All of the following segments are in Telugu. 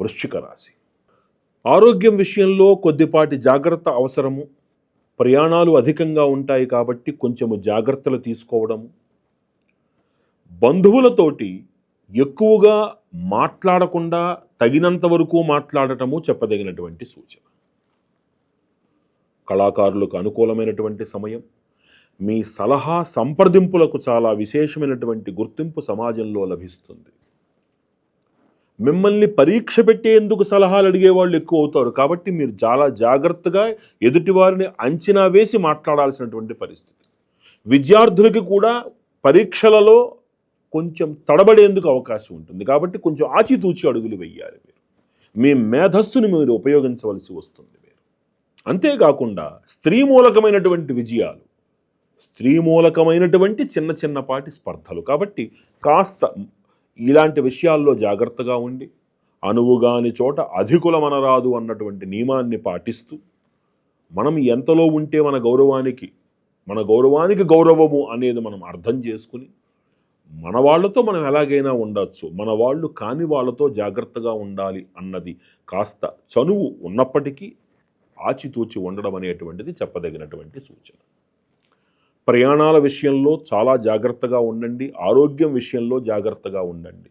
వృశ్చిక రాశి. ఆరోగ్యం విషయంలో కొద్దిపాటి జాగ్రత్త అవసరము. ప్రయాణాలు అధికంగా ఉంటాయి కాబట్టి కొంచెము జాగ్రత్తలు తీసుకోవడము. బంధువులతోటి ఎక్కువగా మాట్లాడకుండా తగినంత వరకు మాట్లాడటము చెప్పదగినటువంటి సూచన. కళాకారులకు అనుకూలమైనటువంటి సమయం. మీ సలహా సంప్రదింపులకు చాలా విశేషమైనటువంటి గుర్తింపు సమాజంలో లభిస్తుంది. మిమ్మల్ని పరీక్ష పెట్టేందుకు సలహాలు అడిగే వాళ్ళు ఎక్కువ అవుతారు కాబట్టి మీరు చాలా జాగ్రత్తగా ఎదుటివారిని అంచనా వేసి మాట్లాడాల్సినటువంటి పరిస్థితి. విద్యార్థులకి కూడా పరీక్షలలో కొంచెం తడబడేందుకు అవకాశం ఉంటుంది. కాబట్టి కొంచెం ఆచితూచి అడుగులు వెయ్యాలి మీరు. మీ మేధస్సుని మీరు ఉపయోగించవలసి వస్తుంది మీరు. అంతేకాకుండా స్త్రీ మూలకమైనటువంటి విజయాలు స్త్రీ మూలకమైనటువంటి చిన్న చిన్నపాటి స్పర్ధలు. కాబట్టి కాస్త ఇలాంటి విషయాల్లో జాగ్రత్తగా ఉండి అనువుగాని చోట అధికులమనరాదు అన్నటువంటి నియమాన్ని పాటిస్తూ మనం ఎంతలో ఉంటే మన గౌరవానికి మన గౌరవానికి గౌరవము అనేది మనం అర్థం చేసుకుని మన వాళ్ళతో మనం ఎలాగైనా ఉండొచ్చు మన వాళ్ళు కాని వాళ్ళతో జాగ్రత్తగా ఉండాలి అన్నది కాస్త చనువు ఉన్నప్పటికీ ఆచితూచి ఉండడం అనేటువంటిది చెప్పదగినటువంటి సూచన. ప్రయాణాల విషయంలో చాలా జాగ్రత్తగా ఉండండి. ఆరోగ్యం విషయంలో జాగ్రత్తగా ఉండండి.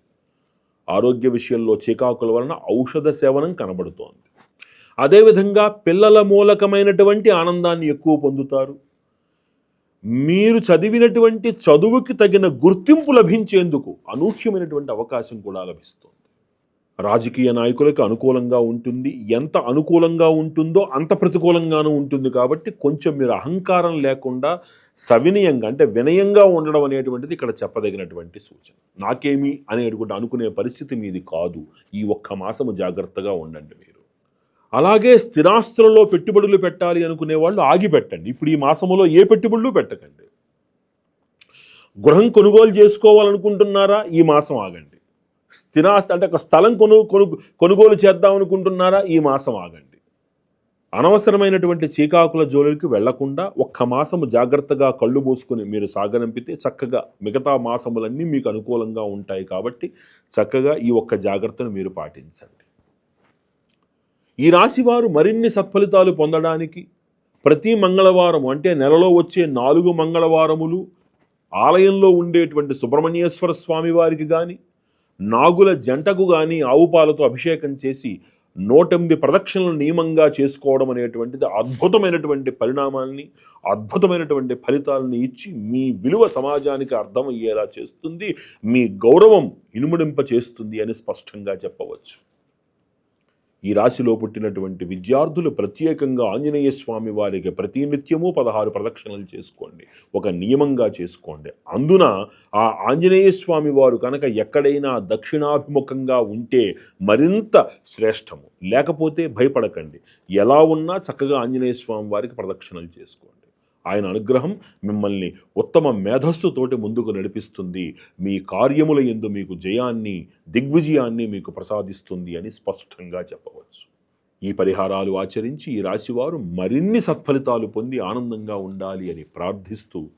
ఆరోగ్య విషయంలో చీకాకుల వలన ఔషధ సేవనం కనబడుతోంది. అదేవిధంగా పిల్లల మూలకమైనటువంటి ఆనందాన్ని ఎక్కువ పొందుతారు. మీరు చదివినటువంటి చదువుకి తగిన గుర్తింపు లభించేందుకు అనూహ్యమైనటువంటి అవకాశం కూడా లభిస్తుంది. రాజకీయ నాయకులకు అనుకూలంగా ఉంటుంది. ఎంత అనుకూలంగా ఉంటుందో అంత ప్రతికూలంగానూ ఉంటుంది. కాబట్టి కొంచెం మీరు అహంకారం లేకుండా సవినయంగా అంటే వినయంగా ఉండడం అనేటువంటిది ఇక్కడ చెప్పదగినటువంటి సూచన. నాకేమి అనేటువంటి అనుకునే పరిస్థితి మీది కాదు. ఈ ఒక్క మాసము జాగ్రత్తగా ఉండండి మీరు. అలాగే స్థిరాస్తులలో పెట్టుబడులు పెట్టాలి అనుకునే వాళ్ళు ఆగి పెట్టండి ఇప్పుడు ఈ మాసములో ఏ పెట్టుబడులు పెట్టకండి. గృహం కొనుగోలు చేసుకోవాలనుకుంటున్నారా? ఈ మాసం ఆగండి. స్థిరాస్తి అంటే ఒక స్థలం కొను కొను కొనుగోలు చేద్దాం అనుకుంటున్నారా? ఈ మాసం ఆగండి. అనవసరమైనటువంటి చీకాకుల జోలికి వెళ్ళకుండా ఒక్క మాసము జాగ్రత్తగా కళ్ళు మూసుకుని మీరు సాగనంపితే చక్కగా మిగతా మాసములన్నీ మీకు అనుకూలంగా ఉంటాయి కాబట్టి చక్కగా ఈ ఒక్క జాగ్రత్తను మీరు పాటించండి. ఈ రాశివారు మరిన్ని సత్ఫలితాలు పొందడానికి ప్రతి మంగళవారం అంటే నెలలో వచ్చే నాలుగు మంగళవారములు ఆలయంలో ఉండేటువంటి సుబ్రహ్మణ్యేశ్వర స్వామి వారికి కానీ నాగుల జంటకు కానీ ఆవు పాలతో అభిషేకం చేసి నూటెనిమిది ప్రదక్షిణలు నియమంగా చేసుకోవడం అనేటువంటిది అద్భుతమైనటువంటి పరిణామాల్ని అద్భుతమైనటువంటి ఫలితాలని ఇచ్చి మీ విలువ సమాజానికి అర్థమయ్యేలా చేస్తుంది మీ గౌరవం ఇనుమడింప చేస్తుంది అని స్పష్టంగా చెప్పవచ్చు. ఈ రాశిలో పుట్టినటువంటి విద్యార్థులు ప్రత్యేకంగా ఆంజనేయ స్వామి వారికి ప్రతి నిత్యము పదహారు ప్రదక్షిణలు చేసుకోండి. ఒక నియమంగా చేసుకోండి. అందున ఆ ఆంజనేయ స్వామి వారు కనుక ఎక్కడైనా దక్షిణాభిముఖంగా ఉంటే మరింత శ్రేష్టము. లేకపోతే భయపడకండి. ఎలా ఉన్నా చక్కగా ఆంజనేయ స్వామి వారికి ప్రదక్షిణలు చేసుకోండి. ఆయన అనుగ్రహం మిమ్మల్ని ఉత్తమ మేధస్సుతోటి ముందుకు నడిపిస్తుంది. మీ కార్యముల ఎందు మీకు జయాన్ని దిగ్విజయాన్ని మీకు ప్రసాదిస్తుంది అని స్పష్టంగా చెప్పవచ్చు. ఈ పరిహారాలు ఆచరించి ఈ రాశివారు మరిన్ని సత్ఫలితాలు పొంది ఆనందంగా ఉండాలి అని ప్రార్థిస్తూ